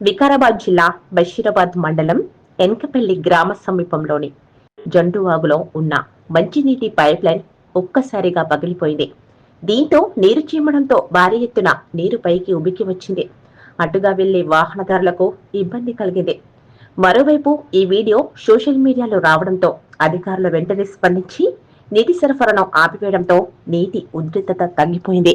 వికారాబాద్ జిల్లా బషీరాబాద్ మండలం ఎన్కపల్లి గ్రామ సమీపంలోని జండువాగులో ఉన్న మంచినీటి పైప్ లైన్ ఒక్కసారిగా పగిలిపోయింది. దీంతో నీరు చీమడంతో భారీ ఎత్తున నీరు పైకి ఉబికి వచ్చింది. అటుగా వెళ్ళే వాహనదారులకు ఇబ్బంది కలిగింది. మరోవైపు ఈ వీడియో సోషల్ మీడియాలో రావడంతో అధికారులు వెంటనే స్పందించి నీటి సరఫరాను ఆపివేయడంతో నీటి ఉధృతత తగ్గిపోయింది.